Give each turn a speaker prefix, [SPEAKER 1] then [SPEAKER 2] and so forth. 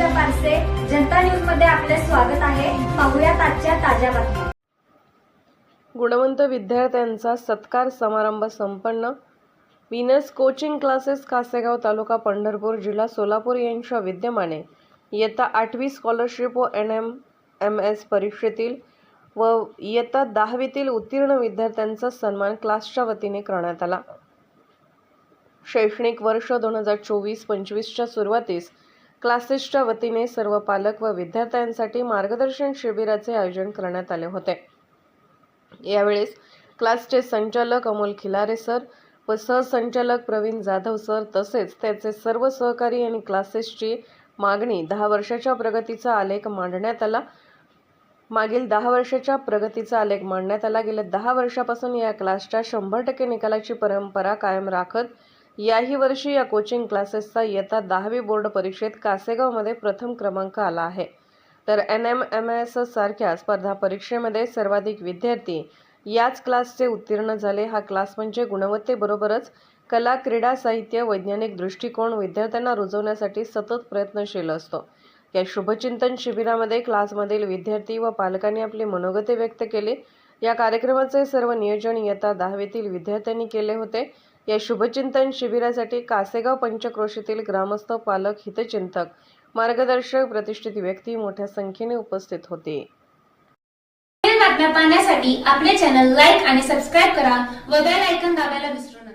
[SPEAKER 1] आरसे जनता न्यूजमध्ये आपले स्वागत आहे. पाहुयात आजच्या ताज्या बातम्या.
[SPEAKER 2] गुणवंत विद्यार्थ्यांचा सत्कार समारंभ संपन्न. विनस कोचिंग क्लासेस कासेगाव तालुका पंढरपूर जिल्हा सोलापूर यांच्या विद्यमाने इयत्ता आठवी स्कॉलरशिप व एन एम एम एस परीक्षेतील व इयत्ता दहावीतील उत्तीर्ण विद्यार्थ्यांचा सन्मान क्लासच्या वतीने करण्यात आला. शैक्षणिक वर्ष दोन हजार चोवीस पंचवीसच्या सुरुवातीस क्लासेसच्या वतीने सर्व पालक व विद्यार्थ्यांसाठी मार्गदर्शन शिबिराचे आयोजन करण्यात आले होते. यावेळेस क्लासचे संचालक अमोल खिलारे सर व सहसंचालक प्रवीण जाधव सर तसेच त्याचे सर्व सहकारी आणि क्लासेसची मागणी दहा वर्षाच्या प्रगतीचा आलेख मांडण्यात आला. मागील दहा वर्षाच्या प्रगतीचा आलेख मांडण्यात आला. गेल्या दहा वर्षापासून या क्लासच्या शंभर टक्के निकालाची परंपरा कायम राखत याही वर्षी या कोचिंग क्लासेसचा इयत्ता दहावी बोर्ड परीक्षेत कासेगावमध्ये प्रथम क्रमांक आला आहे. तर एन एम एम एस सारख्या स्पर्धा परीक्षेमध्ये सर्वाधिक विद्यार्थी याच क्लासचे उत्तीर्ण झाले. हा क्लास म्हणजे गुणवत्तेबरोबरच कला क्रीडा साहित्य वैज्ञानिक दृष्टिकोन विद्यार्थ्यांना रुजवण्यासाठी सतत प्रयत्नशील असतो. या शुभचिंतन शिबिरामध्ये क्लासमधील विद्यार्थी व पालकांनी आपली मनोगते व्यक्त केली. या कार्यक्रमाचे सर्व नियोजन इयत्ता दहावीतील विद्यार्थ्यांनी केले होते. या शुभचिंतन शिबिरासाठी कासेगाव पंचक्रोशीतील ग्रामस्थ पालक हितचिंतक मार्गदर्शक प्रतिष्ठित व्यक्ती मोठ्या संख्येने उपस्थित होते.
[SPEAKER 3] बातम्या पाहण्यासाठी आपले चॅनल लाईक आणि सबस्क्राईब करा व बेल आयकॉन दाबायला विसरू नका.